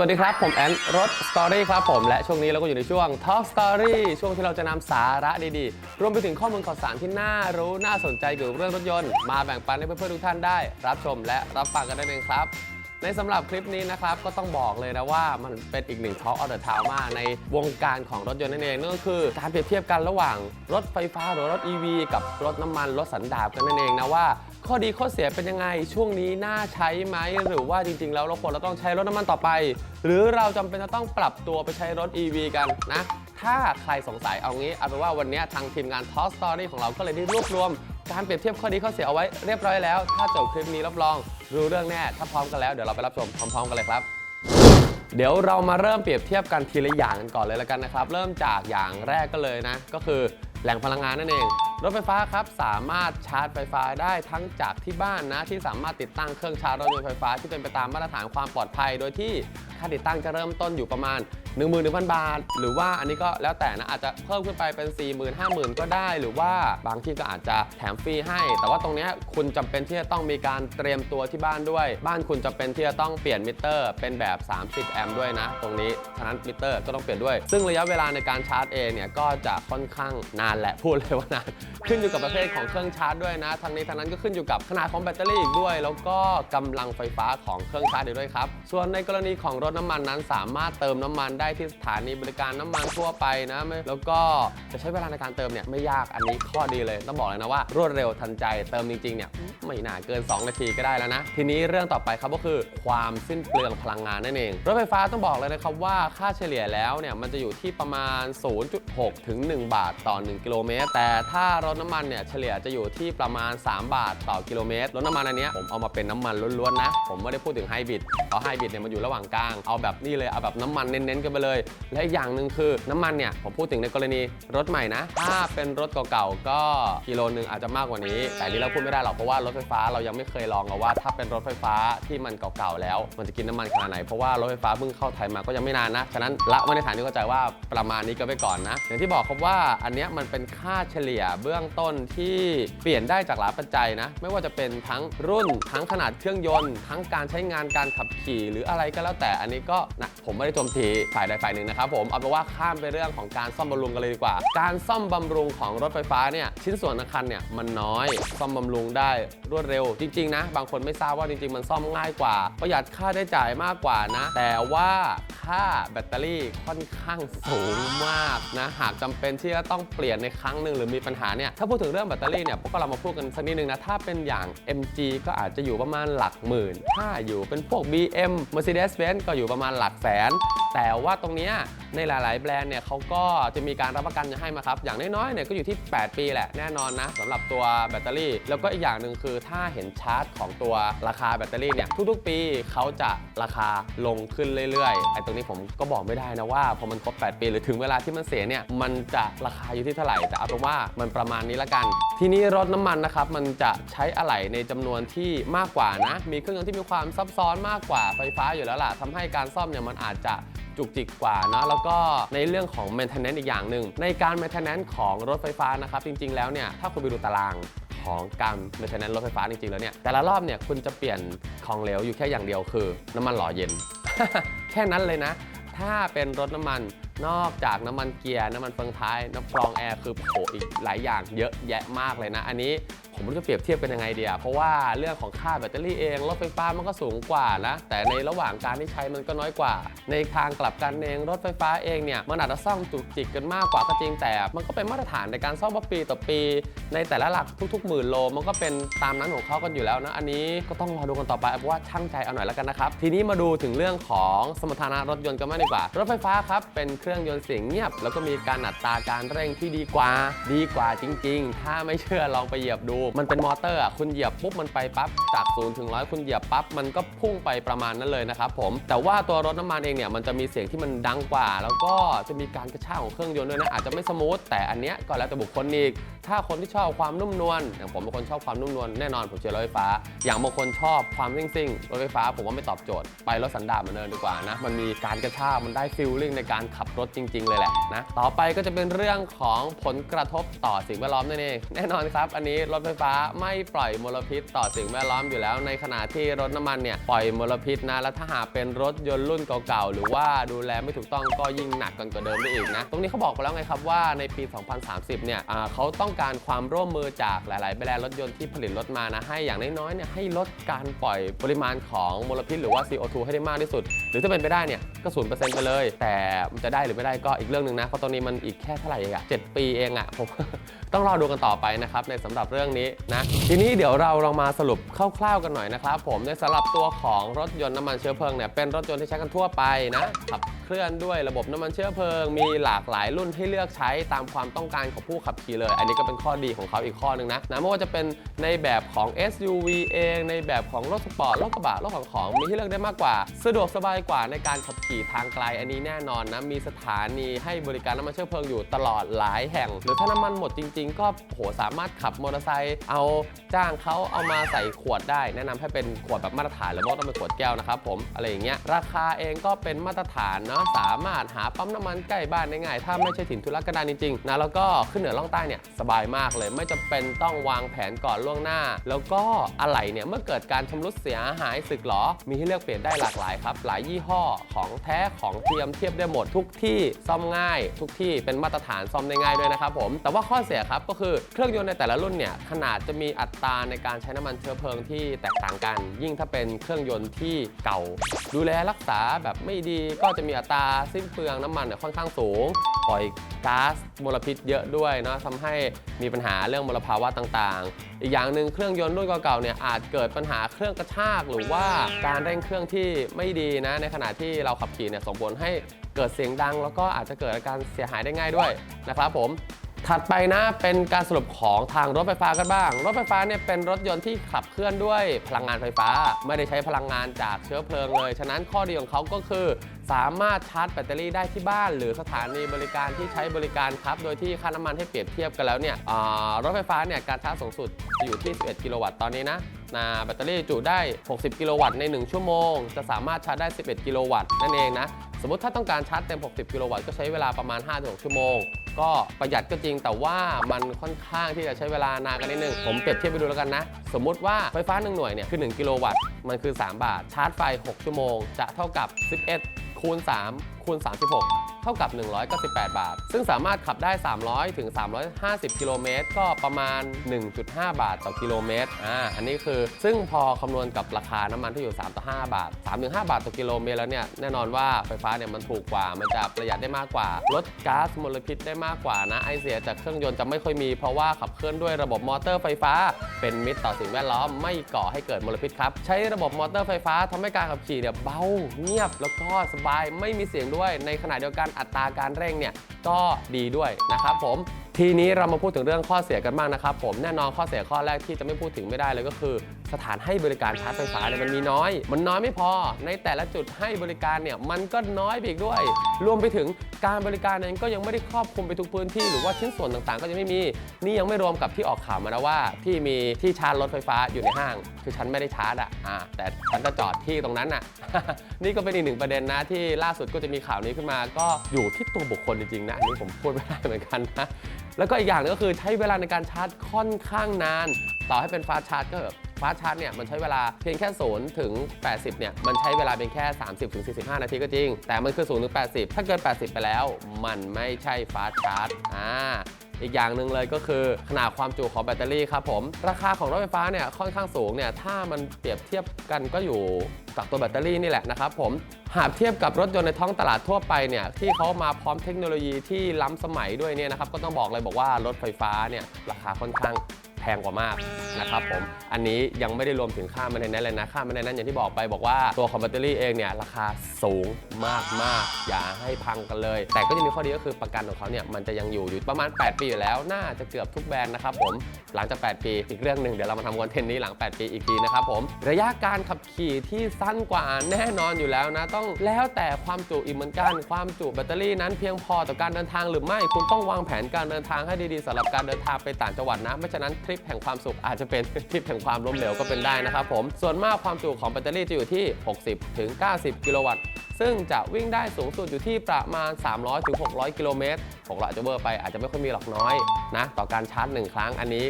วัสดีครับ ผมแอนรถสตอรี่ครับผม และช่วงนี้เราก็อยู่ในช่วง Talk Story ช่วงที่เราจะนำสาระดีๆ รวมไปถึงข้อมูลข่าวสารที่น่ารู้น่าสนใจเกี่ยวกับเรื่องรถยนต์ มาแบ่งปันให้เพื่อนๆทุกท่านได้ รับชมและรับฟังกันได้เลยครับ ในสำหรับคลิปนี้นะครับ ก็ต้องบอกเลยนะว่ามันเป็นอีกหนึ่ง Talk of the Town มากในวงการของรถยนต์นั่นเองนั่นก็คือการเปรียบเทียบกันระหว่างรถไฟฟ้าหรือรถ EV กับรถน้ำมันรถสันดาปกันนั่นเองนะว่า ข้อดีข้อเสียเป็นยังไง ช่วงนี้น่าใช้ไหมหรือว่าจริง ๆ แล้วเราควรเราต้องใช้รถน้ำมันต่อไป หรือเราจำเป็นจะต้องปรับตัวไปใช้รถ EV กันนะ ถ้าใครสงสัยเอางี้ เอาเป็นว่าวันนี้ทางทีมงาน Talk Story ของเราก็เลยได้รวบรวม การเปรียบเทียบข้อดีข้อเสียเอาไว้เรียบร้อยแล้ว ถ้าจบคลิปนี้รับรอง รู้เรื่องแน่ ถ้าพร้อมกันแล้วเดี๋ยวเราไปรับชมพร้อมๆ กันเลยครับเดี๋ยวเรามาเริ่มเปรียบเทียบกันทีละอย่างกันก่อนเลยแล้วกันนะครับ เริ่มจากอย่างแรกก็เลยนะ ก็คือแหล่งพลังงานนั่นเอง รถไฟฟ้าครับสามารถชาร์จไฟฟ้าได้ทั้งจากที่บ้านนะที่สามารถติดตั้งเครื่องชาร์จรถยนต์ไฟฟ้าที่เป็นไปตามมาตรฐานความปลอดภัย โดยที่ ค่าติดตั้งจะเริ่มต้นอยู่ประมาณ 11,000 บาท หรือว่าอันนี้ก็แล้วแต่นะ อาจจะเพิ่มขึ้นไปเป็น 40,000 5 0 0 0 ก็ได้ หรือว่าบางที่ก็อาจจะแถมฟรีให้ แต่ว่าตรงนี้คุณจำเป็นที่จะต้องมีการเตรียมตัวที่บ้านด้วย บ้านคุณจำเป็นที่จะต้องเปลี่ยนมิเตอร์ เป็นแบบ 30 แอมป์ด้วยนะ ตรงนี้ฉะนั้นมิเตอร์ก็ต้องเปลี่ยนด้วย ซึ่งระยะเวลาในการชาร์จเองเนี่ยก็จะค่อนข้างนานแหละพูดเลยว่านานขึ้นอยู่กับประเภทของเครื่องชาร์จด้วยนะทั้งนี้ทั้งนั้นก็ขึ้นอยู่กับขนาดของแบตเตอรี่อีกด้วย แล้วก็กำลังไฟฟ้าของเครื่องชาร์จด้วยครับส่วนในกรณีของรถถน้ำมันนั้นสามารถเติมน้ำมันได้ที่สถานีบริการน้ำมันทั่วไปนะแล้วก็จะใช้เวลาในการเติมเนี่ยไม่ยากอันนี้ข้อดีเลย ต้องบอกเลยนะว่า รวดเร็วทันใจเติมจริงๆเนี่ยไม่น่าเกิน 2 นาทีก็ได้แล้วนะ ทีนี้เรื่องต่อไปครับก็คือความสิ้นเปลืองพลังงานนั่นเอง รถไฟฟ้าต้องบอกเลยนะครับว่าค่าเฉลี่ยแล้วเนี่ยมันจะอยู่ที่ประมาณ 0.6 ถึง 1 บาทต่อ 1 กิโลเมตร แต่ถ้ารถน้ำมันเนี่ยเฉลี่ยจะอยู่ที่ประมาณ 3 บาทต่อกิโลเมตร รถน้ำมันอันนี้ผมเอามาเป็นน้ำมันล้วนๆนะ ผมไม่ได้พูดถึงไฮบริดเพราะไฮบริดเนี่ยมันอยู่ระหว่างกลางเอาแบบนี้เลยเอาแบบน้ำมันเน้นๆกันไปเลย และอีกอย่างหนึ่งคือน้ำมันเนี่ยผมพูดถึงในกรณีรถใหม่นะ ถ้าเป็นรถเก่าๆก็กิโลนึงอาจจะมากกว่านี้ แต่นี้เราพูดไม่ได้หรอกเพราะว่ารถไฟฟ้าเรายังไม่เคยลองเอาว่า ถ้าเป็นรถไฟฟ้าที่มันเก่าๆแล้ว มันจะกินน้ำมันขนาดไหนเพราะว่ารถไฟฟ้าเพิ่งเข้าไทยมาก็ยังไม่นานนะฉะนั้นละไว้ในฐานที่เข้าใจว่าประมาณนี้ก็ไปก่อนนะ อย่างที่บอกครับว่าอันนี้มันเป็นค่าเฉลี่ยเบื้องต้นที่เปลี่ยนได้จากหลายปัจจัยนะ ไม่ว่าจะเป็นทั้งรุ่นทั้งขนาดเครื่องยนต์ ทั้งการใช้งานการขับขี่หรืออะไรก็แล้วแต่อันนี้ก็นะผมไม่ได้โจมตีฝ่ายใดฝ่ายหนึ่งนะครับผมเอาเป็นว่าข้ามไปเรื่องของการซ่อมบำรุงกันเลยดีกว่า การซ่อมบำรุงของรถไฟฟ้าเนี่ยชิ้นส่วนอาคารเนี่ยมันน้อย ซ่อมบำรุงได้รวดเร็ว จริง ๆ นะ บางคนไม่ทราบว่าจริง ๆ มันซ่อมง่ายกว่า ประหยัดค่าได้จ่ายมากกว่านะ แต่ว่าค่าแบตเตอรี่ค่อนข้างสูงมากนะหากจำเป็นที่จะต้องเปลี่ยนในครั้งหนึ่งหรือมีปัญหาเนี่ยถ้าพูดถึงเรื่องแบตเตอรี่เนี่ยพวกเรามาพูดกันสักนิดนึงนะถ้าเป็นอย่าง MG ก็อาจจะอยู่ประมาณหลักหมื่นถ้าอยู่เป็นพวก BM Mercedes-Benz ก็อยู่ประมาณหลักแสน แต่ว่าตรงนี้ในหลาย ๆ แบรนด์เนี่ยเขาก็จะมีการรับประกันให้มาครับ อย่างน้อยๆเนี่ยก็อยู่ที่ 8 ปีแหละแน่นอนนะสำหรับตัวแบตเตอรี่ แล้วก็อีกอย่างหนึ่งคือถ้าเห็นชาร์จของตัวราคาแบตเตอรี่เนี่ยทุก ๆ ปีเขาจะราคาลงขึ้นเรื่อย ๆ ไอ้ตรงนี้ผมก็บอกไม่ได้นะว่าพอมันครบ 8 ปีหรือถึงเวลาที่มันเสียเนี่ยมันจะราคาอยู่ที่เท่าไหร่ แต่เอาเป็นว่ามันประมาณนี้ละกัน ทีนี้รถน้ำมันนะครับมันจะใช้อะไหล่ในจำนวนที่มากกว่านะ มีเครื่องยนต์ที่มีความซับซ้อนมากกว่าไฟฟ้าอยู่แล้วล่ะทำให้การซ่อมเนี่ยมันอาจจะจุกจิกกว่าเนอะแล้วก็ในเรื่องของ maintenance อีกอย่างหนึ่งในการ maintenance ของรถไฟฟ้านะครับ จริง ๆ แล้วเนี่ยถ้าคุณไปดูตารางของการ maintenance รถไฟฟ้าจริง ๆ แล้วเนี่ยแต่ละรอบเนี่ยคุณจะเปลี่ยนของเหลวอยู่แค่อย่างเดียวคือ น้ำมันหล่อเย็น แค่นั้นเลยนะ ถ้าเป็นรถน้ำมันนอกจากน้ำมันเกียร์ น้ำมันเฟืองท้าย น้ำฟรองแอร์คือโผอีกหลายอย่างเยอะแยะมากเลยนะ อันนี้ ผมไม่รู้จะเปรียบเทียบกันยังไงเดียเพราะว่าเรื่องของค่าแบตเตอรี่เองรถไฟฟ้ามันก็สูงกว่านะ แต่ในระหว่างการที่ใช้มันก็น้อยกว่า ในทางกลับกันเองรถไฟฟ้าเองเนี่ยมันอาจจะซ่อมจุกจิกกันมากกว่าก็จริงแต่ มันก็เป็นมาตรฐานในการซ่อมว่าปีต่อปี ในแต่ละหลักทุก ๆ หมื่นโลมันก็เป็นตามนั้นของเขากันอยู่แล้วนะอันนี้ก็ต้องรอดูกันต่อไปเอาเป็นว่าช่างใจเอาหน่อยแล้วกันนะครับทีนี้มาดูถึงเรื่องของสมรรถนะรถยนต์กันมากดีกว่ารถไฟฟ้าครับเป็นเครื่องยนต์เสียงเงียบ แล้วก็มีการอัตราการเร่งที่ดีกว่า ดีกว่าจริง ๆ ถ้าไม่เชื่อลองไปเหยียบดูมันเป็นมอเตอร์อะคุณเหยียบปุ๊บมันไปปั๊บจาก0ูนย์ถึงร้อยคุณเหยียบปั๊บมันก็พุ่งไปประมาณนั้นเลยนะครับผมแต่ว่าตัวรถน้ำมันเองเนี่ยมันจะมีเสียงที่มันดังกว่า แล้วก็จะมีการกระชากของเครื่องยนต์ด้วยนะอาจจะไม่สมูทแต่อันเนี้ยก็แล้วแต่บุคคลอีกถ้าคนที่ชอบความนุ่มนวลอย่างผมเป็นคนชอบความนุ่มนวลแน่นอนผมเชียร์รถไฟฟ้า อย่างบางคนชอบความซิ่งซิ่งๆรถไฟฟ้าผมว่าไม่ตอบโจทย์ไปรถสันดาปเหมือนเดิมดีกว่านะมันมีการกระชากมันได้ฟิลลิ่งในการขับรถจริง ๆ เลยแหละนะต่อไปก็จะเป็นเรื่องของผลกระทบต่อสิ่งแวดล้อมนั่นเองแน่นอนครับ อันนี้รถไฟฟ้าไม่ปล่อยมลพิษต่อสิ่งแวดล้อมอยู่แล้ว ในขณะที่รถน้ำมันเนี่ยปล่อยมลพิษนะแล้วถ้าหากเป็นรถยนต์รุ่นเก่าๆหรือว่าดูแลไม่ถูกต้องก็ยิ่งหนักกันกว่าเดิมได้อีกนะตรงนี้เขาบอกไปแล้วไงครับว่าในปี 2030 เนี่ยเขาต้องการความร่วมมือจากหลายๆแบรนด์รถยนต์ที่ผลิตรถมานะให้อย่างน้อยๆเนี่ยให้ลดการปล่อยปริมาณของมลพิษหรือว่า CO2 ให้ได้มากที่สุด หรือถ้าเป็นไปได้เนี่ยก็ศูนย์เปอร์เซ็นต์ไปเลย แต่มันจะได้หรือไม่ได้ก็อีกเรื่องหนึ่งนะเพราะตรงนี้มันอีกแค่เท่าไหร่เองอะเจ็ดปีเองอะผมต้องรอดูกันต่อไปนะครับในสำหรับเรื่องนี้นะทีนี้เดี๋ยวเราลองมาสรุปคร่าวๆกันหน่อยนะครับผมในสำหรับตัวของรถยนต์น้ำมันเชื้อเพลิงเนี่ยเป็นรถยนต์ที่ใช้กันทั่วไปนะขับเคลื่อนด้วยระบบน้ำมันเชื้อเพลิง มีหลากหลายรุ่นให้เลือกใช้ตามความต้องการของผู้ขับขี่เลย อันนี้ก็เป็นข้อดีของเขาอีกข้อหนึ่งนะนะไม่ว่าจะเป็นในแบบของ SUV เอง ในแบบของรถสปอร์ตรถกระบะรถของของมีให้เลือกได้มากกว่า สะดวกสบายกว่าในการขับขี่ทางไกลอันนี้แน่นอนนะมีสถานีให้บริการน้ำมันเชื้อเพลิงอยู่ตลอดหลายแห่ง หรือถ้าน้ำมันหมดจริง ๆ ก็โหสามารถขับมอเตอร์ไซคเอาจ้างเขาเอามาใส่ขวดได้ แนะนำให้เป็นขวดแบบมาตรฐานหรือว่าต้องเป็นขวดแก้วนะครับผมอะไรอย่างเงี้ยราคาเองก็เป็นมาตรฐานเนาะสามารถหาปั๊มน้ำมันใกล้บ้านได้ง่ายถ้าไม่ใช่ถิ่นทุรกันดารจริงๆนะแล้วก็ขึ้นเหนือล่องใต้เนี่ยสบายมากเลยไม่จำเป็นต้องวางแผนก่อนล่วงหน้า แล้วก็อะไหล่เนี่ยเมื่อเกิดการชำรุดเสียหายสึกหรอ มีให้เลือกเปลี่ยนได้หลากหลายครับ หลายยี่ห้อของแท้ของเทียมเทียบได้หมดทุกที่ซ่อมง่าย ทุกที่เป็นมาตรฐานซ่อมได้ง่ายด้วยนะครับผมแต่ว่าข้อเสียครับก็คือเครื่องยนต์ในแต่ละรุ่นเนี่ยขนาดจะมีอัตราในการใช้น้ำมันเชื้อเพลิงที่แตกต่างกัน ยิ่งถ้าเป็นเครื่องยนต์ที่เก่า ดูแลรักษาแบบไม่ดีก็จะมีอัตราสิ้นเปลืองน้ำมันเนี่ยค่อนข้างสูง ปล่อยก๊าซมลพิษเยอะด้วยเนาะทำให้มีปัญหาเรื่องมลภาวะต่างๆ อีกอย่างหนึ่งเครื่องยนต์รุ่นเก่าๆเนี่ยอาจเกิดปัญหาเครื่องกระชากหรือว่าการเร่งเครื่องที่ไม่ดีนะ ในขณะที่เราขับขี่เนี่ยส่งผลให้เกิดเสียงดัง แล้วก็อาจจะเกิดอาการเสียหายได้ง่ายด้วยนะครับผม ถัดไปนะเป็นการสรุปของทางรถไฟฟ้ากันบ้าง รถไฟฟ้าเนี่ยเป็นรถยนต์ที่ขับเคลื่อนด้วยพลังงานไฟฟ้า ไม่ได้ใช้พลังงานจากเชื้อเพลิงเลย ฉะนั้นข้อดีของเขาก็คือ สามารถชาร์จแบตเตอรี่ได้ที่บ้าน หรือสถานีบริการที่ใช้บริการครับ โดยที่ค่าน้ำมันให้เปรียบเทียบกันแล้วเนี่ยรถไฟฟ้าเนี่ยการชาร์จสูงสุดอยู่ที่ 11 กิโลวัตต์ตอนนี้นะนะแบตเตอรี่จุได้ 60 กิโลวัตต์ใน 1 ชั่วโมง จะสามารถชาร์จได้ 11 กิโลวัตต์นั่นเองนะ สมมติถ้าต้องการชาร์จเต็ม 60 กิโลวัตต์ก็ใช้เวลาประมาณ 5-6 ชั่วโมง ก็ประหยัดก็จริง แต่ว่ามันค่อนข้างที่จะใช้เวลานานกันนิดนึง ผมเปรียบเทียบไปดูแล้วกันนะ สมมุติว่าไฟฟ้า1หน่วยเนี่ยคือ 1 กิโลวัตต์ มันคือ 3 บาท ชาร์จไฟ 6 ชั่วโมง จะเท่ากับ 11คูณ3คูณ36 เท่ากับ 198 บาท ซึ่งสามารถขับได้ 300 ถึง 350 กิโลเมตร ก็ประมาณ 1.5 บาทต่อกิโลเมตร อ่า อันนี้คือ ซึ่งพอคำนวณกับราคาน้ำมันที่อยู่ 3 ต่อ 5 บาท 3-5 บาทต่อกิโลเมตรแล้วเนี่ย แน่นอนว่าไฟฟ้าเนี่ยมันถูกกว่า มันจะประหยัดได้มากกว่า ลดก๊าซมลพิษได้มากกว่านะ ไอเสียจากเครื่องยนต์จะไม่ค่อยมี เพราะว่าขับเคลื่อนด้วยระบบมอเตอร์ไฟฟ้า เป็นมิตรต่อสิ่งแวดล้อม ไม่ก่อให้เกิดมลพิษครับ ใช้ระบบมอเตอร์ไฟฟ้าทำให้การขับขี่เนี่ยเบา เงียบ แล้วก็สบาย ไม่มีเสียงด้วย ในขณะเดียวกันอัตราการเร่งเนี่ยก็ดีด้วยนะครับผม ทีนี้เรามาพูดถึงเรื่องข้อเสียกันบ้างนะครับผมแน่นอนข้อเสียข้อแรกที่จะไม่พูดถึงไม่ได้เลยก็คือ สถานให้บริการชาร์จไฟฟ้าเนี่ยมันมีน้อย มันน้อยไม่พอ ในแต่ละจุดให้บริการเนี่ยมันก็น้อยไปอีกด้วย รวมไปถึงการบริการเองก็ยังไม่ได้ครอบคลุมไปทุกพื้นที่หรือว่าชิ้นส่วนต่างๆ ก็ยังไม่มี นี่ยังไม่รวมกับที่ออกข่าวมานะว่าพี่มีที่ชาร์จรถไฟฟ้าอยู่ในห้าง คือฉันไม่ได้ชาร์จอะอ่าแต่ฉันจะจอดที่ตรงนั้นอะนี่ก็เป็นอีกหนึ่งประเด็นนะที่ล่าสุดก็จะมีข่าวนี้ขึ้นมา ก็อยู่ที่ตัวบุคคลจริงๆนะอันนี้ผมพูดไม่ได้เหมือนกันนะ แล้วก็อีกอย่างหนึงก็คือใช้เวลาในการชาร์จค่อนข้างนาน ต่อให้เป็นฟาชาร์จก็แบบฟาชาร์จเนี่ยมันใช้เวลาเพียงแค่0ถึง 80 เนี่ย มันใช้เวลาเป็นแค่ 30ถึง45 นาทีก็จริง แต่มันคือ0ถึง 80 ถ้าเกิน 80 ไปแล้ว มันไม่ใช่ฟาชาร์จอ่า อีกอย่างหนึ่งเลยก็คือขนาดความจุของแบตเตอรี่ครับผม ราคาของรถไฟฟ้าเนี่ยค่อนข้างสูงเนี่ยถ้ามันเปรียบเทียบกันก็อยู่กับตัวแบตเตอรี่นี่แหละนะครับผมหากเทียบกับรถยนต์ในท้องตลาดทั่วไปเนี่ยที่เขามาพร้อมเทคโนโลยีที่ล้ำสมัยด้วยเนี่ยนะครับก็ต้องบอกเลยบอกว่ารถไฟฟ้าเนี่ยราคาค่อนข้าง งกว่ามากนะครับผม อันนี้ยังไม่ได้รวมถึงค่ามันในนั้นเลยนะ ค่ามันในนั้นอย่างที่บอกไปบอกว่าตัวของแบตเตอรี่เองเนี่ยราคาสูงมากๆ อย่าให้พังกันเลย แต่ก็จะมีข้อดีก็คือประกันของเขาเนี่ยมันจะยังอยู่อยู่ประมาณ 8 ปีอยู่แล้ว น่าจะเกือบทุกแบรนด์นะครับผมหลังจาก 8 ปีอีกเรื่องหนึ่งเดี๋ยวเรามาทำคอนเทนต์นี้หลัง 8 ปีอีกทีนะครับผมระยะการขับขี่ที่สั้นกว่าแน่นอนอยู่แล้วนะต้องแล้วแต่ความจุอีกเหมือนกันความจุแบตเตอรี่นั้นเพียงพอต่อการเดินทางหรือไม่คุณต้องวางแผนการเดินทางให้ดีๆสำหรับการเดินทางไปต่างจังหวัดนะไม่ฉะนั้นทริปแห่งความสุขอาจจะเป็นทริปแห่งความล้มเหลวก็เป็นได้นะครับผม ส่วนมากความจุของแบตเตอรี่จะอยู่ที่ 60ถึง90 กิโลวัตต์ ซึ่งจะวิ่งได้สูงสุดอยู่ที่ประมาณ 300ถึง600 กิโลเมตร600อาจจะเวอร์ไปอาจจะไม่ค่อยมีหรอกน้อยนะต่อการชาร์จ 1 ครั้งอันนี้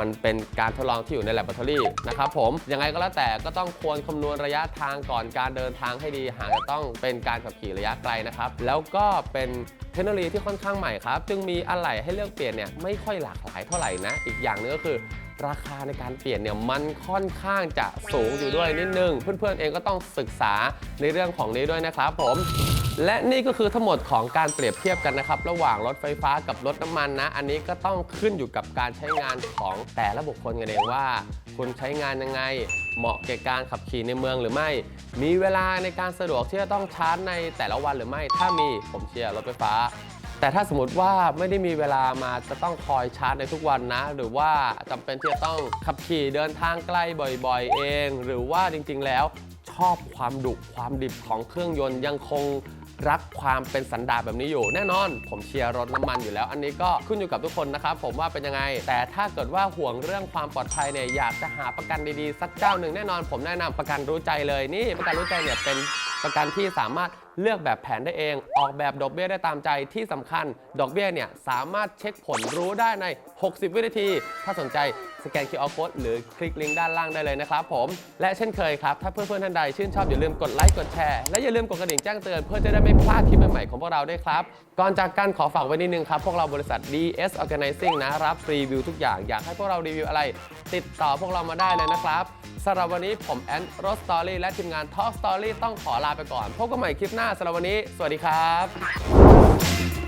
มันเป็นการทดลองที่อยู่ใน laboratory นะครับผมยังไงก็แล้วแต่ก็ต้องควรคำนวณระยะทางก่อนการเดินทางให้ดีหากจะต้องเป็นการขับขี่ระยะไกลนะครับ แล้วก็เป็นเทคโนโลยีที่ค่อนข้างใหม่ครับ จึงมีอะไหล่ให้เลือกเปลี่ยนเนี่ยไม่ค่อยหลากหลายเท่าไหร่นะ อีกอย่างหนึงก็คือ ราคาในการเปลี่ยนเนี่ยมันค่อนข้างจะสูงอยู่ด้วยนิดนึง เพื่อนๆเองก็ต้องศึกษาในเรื่องของนี้ด้วยนะครับผมและนี่ก็คือทั้งหมดของการเปรียบเทียบกันนะครับ ระหว่างรถไฟฟ้ากับรถน้ำมันนะ อันนี้ก็ต้องขึ้นอยู่กับการใช้งานของแต่ละบุคคลกันเองว่า คุณใช้งานยังไง เหมาะแก่การขับขี่ในเมืองหรือไม่ มีเวลาในการสะดวกที่จะต้องชาร์จในแต่ละวันหรือไม่ ถ้ามีผมเชียร์รถไฟฟ้า แต่ถ้าสมมติว่าไม่ได้มีเวลามาจะต้องคอยชาร์จในทุกวันนะ หรือว่าจำเป็นที่จะต้องขับขี่เดินทางไกล้บ่อยๆ เอง หรือว่าจริงๆแล้วชอบความดุความดิบของเครื่องยนต์ยังคงรักความเป็นสันดาปแบบนี้อยู่ แน่นอน ผมเชียร์รถน้ำมันอยู่แล้ว อันนี้ก็ขึ้นอยู่กับทุกคนนะครับ ผมว่าเป็นยังไง แต่ถ้าเกิดว่าห่วงเรื่องความปลอดภัยเนี่ยอยากจะหาประกันดีๆ สักเจ้าหนึ่งแน่นอน ผมแนะนำประกันรู้ใจเลยนี่ประกันรู้ใจเนี่ยเป็นประกันที่สามารถเลือกแบบแผนได้เอง ออกแบบดอกเบี้ยได้ตามใจที่สำคัญ ดอกเบี้ยเนี่ยสามารถเช็คผลรู้ได้ใน 60 วินาที ถ้าสนใจสแกน QR Code หรือคลิกลิงก์ด้านล่างได้เลยนะครับผม และเช่นเคยครับ ถ้าเพื่อนๆท่านใดชื่นชอบอย่าลืมกดไลค์กดแชร์และอย่าลืมกดกระดิ่งแจ้งเตือนเพื่อจะได้ไม่พลาดคลิปใหม่ๆของพวกเราด้วยครับ ก่อนจากกันขอฝากไว้นิดนึงครับ พวกเราบริษัท DS Organizing นะรับรีวิวทุกอย่างอยากให้พวกเรารีวิวอะไร ติดต่อพวกเรามาได้เลยนะครับสำหรับวันนี้ผมแอนโรสตอรี่และทีมงาน Talk Story ต้องขอลาไปก่อนพบกันใหม่คลิปหน้าสำหรับวันนี้ สวัสดีครับ